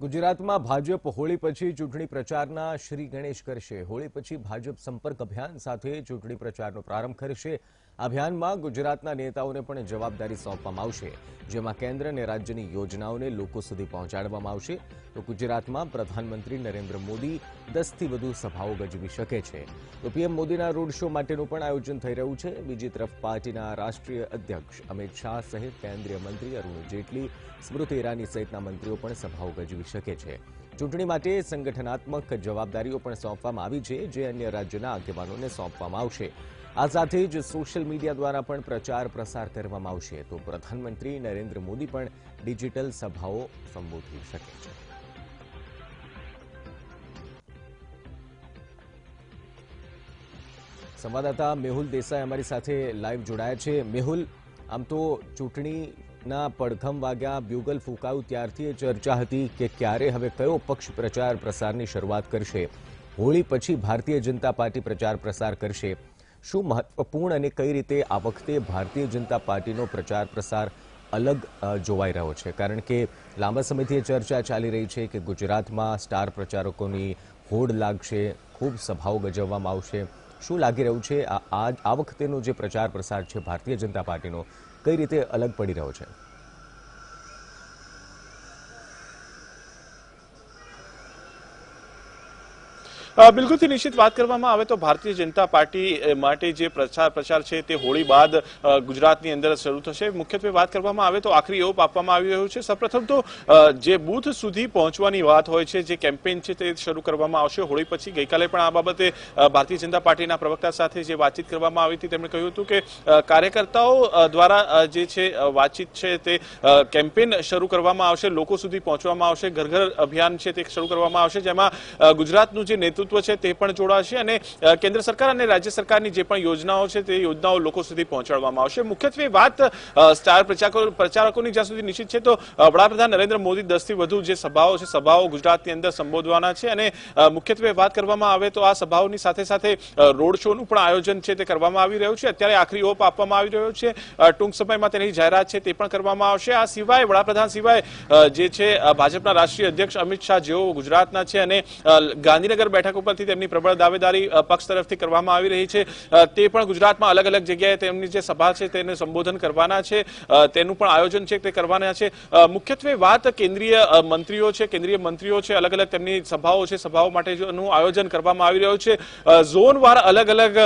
ગુજરાતમાં ભાજપ હોળી પછી ચૂંટણી પ્રચારના શ્રી ગણેશ કરશે. હોળી પછી ભાજપ સંપર્ક અભિયાન સાથે ચૂંટણી પ્રચારનો પ્રારંભ કરશે. અભિયાનમાં ગુજરાતના નેતાઓને પણ જવાબદારી સોંપવામાં આવશે, જેમાં કેન્દ્ર અને રાજ્યની યોજનાઓને લોકો સુધી પહોંચાડવામાં આવશે. તો ગુજરાતમાં પ્રધાનમંત્રી નરેન્દ્ર મોદી દસથી વધુ સભાઓ ગજવી શકે છે. તો પીએમ મોદીના રોડ શો માટેનું પણ આયોજન થઈ રહ્યું છે. બીજી તરફ પાર્ટીના રાષ્ટ્રીય અધ્યક્ષ અમિત શાહ સહિત કેન્દ્રીય મંત્રી અરુણ જેટલી, સ્મૃતિ ઈરાની સહિતના મંત્રીઓ પણ સભાઓ ગજવી શકે છે. ચૂંટણી માટે સંગઠનાત્મક જવાબદારીઓ પણ સોંપવામાં આવી છે, જે અન્ય રાજ્યોના આગેવાનોને સોંપવામાં આવશે. આ સાથે જ સોશિયલ મીડિયા દ્વારા પણ પ્રચાર પ્રસાર કરવામાં આવશે તો પ્રધાનમંત્રી નરેન્દ્ર મોદી પણ ડિજિટલ સભાઓ સંબોધી શકે છે. સંવાદદાતા મેહુલ દેસાઈ અમારી સાથે લાઈવ જોડાયા છે. મેહુલ, આમ તો ચૂંટણીના પડઘમ વાગ્યા, બ્યુગલ ફૂંકાયું, ત્યારથી એ ચર્ચા હતી કે ક્યારે હવે કયો પક્ષ પ્રચાર પ્રસારની શરૂઆત કરશે. હોળી પછી ભારતીય જનતા પાર્ટી પ્રચાર પ્રસાર કરશે. શું મહત્વપૂર્ણ અને કઈ રીતે આ વખતે ભારતીય જનતા પાર્ટીનો પ્રચાર પ્રસાર અલગ જોવાઈ રહ્યો છે? કારણ કે લાંબા સમયથી ચર્ચા ચાલી રહી છે કે ગુજરાતમાં સ્ટાર પ્રચારકોની હોડ લાગશે, ખૂબ સભાઓ ગજવવામાં આવશે. શું લાગી રહ્યું છે? આ- આ વખતેનો જે પ્રચાર પ્રસાર છે ભારતીય જનતા પાર્ટીનો, કઈ રીતે અલગ પડી રહ્યો છે? બિલકુલથી નિશ્ચિત વાત કરવામાં આવે તો ભારતીય જનતા પાર્ટી માટે જે પ્રચાર પ્રચાર છે તે હોળી બાદ ગુજરાતની અંદર શરૂ થશે. મુખ્યત્વે વાત કરવામાં આવે તો આખરી ઓપ આપવામાં આવી રહ્યું છે. સૌપ્રથમ તો જે બૂથ સુધી પહોંચવાની વાત હોય છે, જે કેમ્પેન છે તે શરૂ કરવામાં આવશે. હોળી પછી ગઈકાલે પણ આ બાબતે ભારતીય જનતા પાર્ટીના પ્રવક્તા સાથે જે વાતચીત કરવામાં આવી હતી, તેમણે કહ્યું હતું કે કાર્યકર્તાઓ દ્વારા જે છે વાતચીત છે તે કેમ્પેન શરૂ કરવામાં આવશે. લોકો સુધી પહોંચવામાં આવશે. ઘર ઘર અભિયાન છે તે શરૂ કરવામાં આવશે, જેમાં ગુજરાતનું જે નેતૃત્વ છે તે પણ જોડાશે અને કેન્દ્ર સરકાર અને રાજ્ય સરકારની જે પણ યોજનાઓ છે તે યોજનાઓ લોકો સુધી પહોંચાડવામાં આવશે. મુખ્યત્વે વાત સ્ટાર પ્રચારકો પ્રચારકોની જ્યાં સુધી નિશ્ચિત છે તો વડાપ્રધાન નરેન્દ્ર મોદી દસથી વધુ જે સભાઓ છે, સભાઓ ગુજરાતની અંદર સંબોધવાના છે અને મુખ્યત્વે વાત કરવામાં આવે તો આ સભાઓની સાથે સાથે રોડ રોડ શોનું પણ આયોજન છે તે કરવામાં આવી રહ્યું છે. અત્યારે આખરી ઓપ આપવામાં આવી રહ્યો છે. ટૂંક સમયમાં તેની જાહેરાત છે તે પણ કરવામાં આવશે. આ સિવાય, વડાપ્રધાન સિવાય જે છે ભાજપના રાષ્ટ્રીય અધ્યક્ષ અમિત શાહ જેઓ ગુજરાતના છે અને ગાંધીનગર બેઠક ઉપરથી તેમની પ્રબળ દાવેદારી પક્ષ તરફથી કરવામાં આવી રહી છે. તે પણ ગુજરાતમાં અલગ અલગ જગ્યાએ તેમની જે સભા છે તેને સંબોધન કરવાના છે. તેનું પણ આયોજન છે તે કરવાના છે. મુખ્યત્વે વાત કેન્દ્રીય મંત્રીઓ છે, કેન્દ્રીય મંત્રીઓ છે અલગ અલગ તેમની સભાઓ છે, સભાઓ માટેનું આયોજન કરવામાં આવી રહ્યું છે. ઝોનવાર ઝોન વાર અલગ અલગ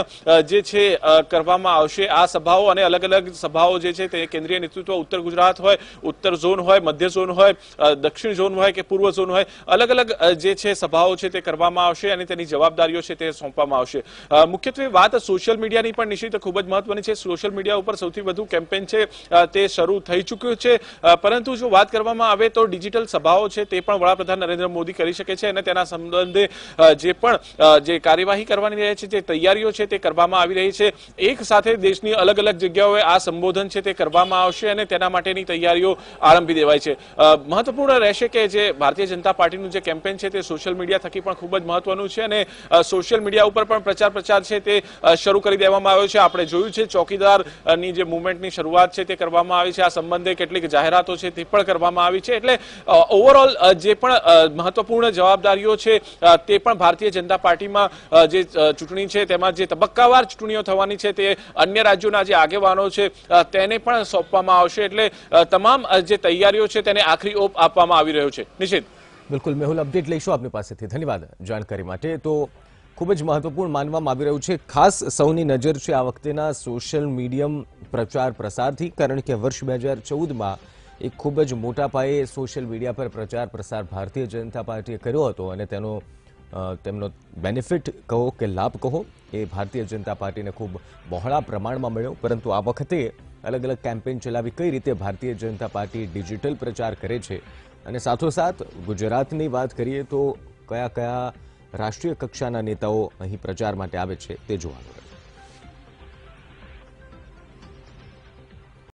જે છે કરવામાં આવશે. આ સભાઓ અને અલગ અલગ સભાઓ જે છે તે કેન્દ્રીય નેતૃત્વ, ઉત્તર ગુજરાત હોય, ઉત્તર ઝોન હોય, મધ્ય ઝોન હોય દક્ષિણ ઝોન હોય કે પૂર્વ ઝોન હોય અલગ અલગ જે છે સભાઓ છે તે કરવામાં આવશે તેની જવાબદારીઓ છે તે સોંપવામાં આવશે. મુખ્યત્વે વાત સોશિયલ મીડિયાની પણ નિશ્ચિત ખૂબ જ મહત્વની છે. સોશિયલ મીડિયા ઉપર સૌથી વધુ કેમ્પેન છે તે શરૂ થઈ ચૂક્યું છે. પરંતુ જો વાત કરવામાં આવે તો ડિજિટલ સભાઓ છે તે પણ વડાપ્રધાન નરેન્દ્ર મોદી કરી શકે છે અને તેના સંબંધે જે પણ જે કાર્યવાહી કરવાની રહે છે, જે તૈયારીઓ છે તે કરવામાં આવી રહી છે. એક સાથે દેશની અલગ અલગ જગ્યાઓએ આ સંબોધન છે તે કરવામાં આવશે અને તેના માટેની તૈયારીઓ આરંભી દેવાય છે. મહત્વપૂર્ણ રહેશે કે જે ભારતીય જનતા પાર્ટીનું જે કેમ્પેન છે તે સોશિયલ મીડિયા થકી પણ ખૂબ જ મહત્વનું છે અને સોશિયલ મીડિયા ઉપર પણ પ્રચાર પ્રચાર છે તે શરૂ કરી દેવામાં આવ્યો છે. આપણે જોયું છે ચોકીદારની જે મુવમેન્ટની શરૂઆત છે તે કરવામાં આવી છે. આ સંબંધે કેટલીક જાહેરાતો છે તે પણ કરવામાં આવી છે. એટલે ઓવરઓલ જે પણ મહત્વપૂર્ણ જવાબદારીઓ છે તે પણ ભારતીય જનતા પાર્ટીમાં જે ચૂંટણી છે તેમાં જે તબક્કાવાર ચૂંટણીઓ થવાની છે તે અન્ય રાજ્યોના જે આગેવાનો છે તેને પણ સોંપવામાં આવશે. એટલે તમામ જે તૈયારીઓ છે તેને આખરી ઓપ આપવામાં આવી રહ્યો છે. નિશ્ચિત બિલકુલ મેહુલ અપડેટ લઈશું આપની પાસેથી. ધન્યવાદ જાણકારી માટે. તો ખૂબ જ મહત્વપૂર્ણ માનવામાં આવી રહ્યું છે ખાસ સૌની નજર છે આ વખતેના સોશિયલ મીડિયમ પ્રચાર પ્રસારથી કારણ કે વર્ષ બે હજાર ચૌદમાં એક ખૂબ જ મોટા પાયે સોશિયલ મીડિયા પર પ્રચાર પ્રસાર ભારતીય જનતા પાર્ટીએ કર્યો હતો અને તેનો અ, તેમનો બેનિફિટ કહો કે લાભ કહો એ ભારતીય જનતા પાર્ટીને ખૂબ બહોળા પ્રમાણમાં મળ્યો. પરંતુ આ વખતે અલગ અલગ કેમ્પેઇન ચલાવી કઈ રીતે ભારતીય જનતા પાર્ટી ડિજિટલ પ્રચાર કરે છે અને સાથોસાથ ગુજરાતની વાત કરીએ તો કયા કયા રાષ્ટ્રીય કક્ષાના નેતાઓ અહીં પ્રચાર માટે આવે છે તે જોવાનું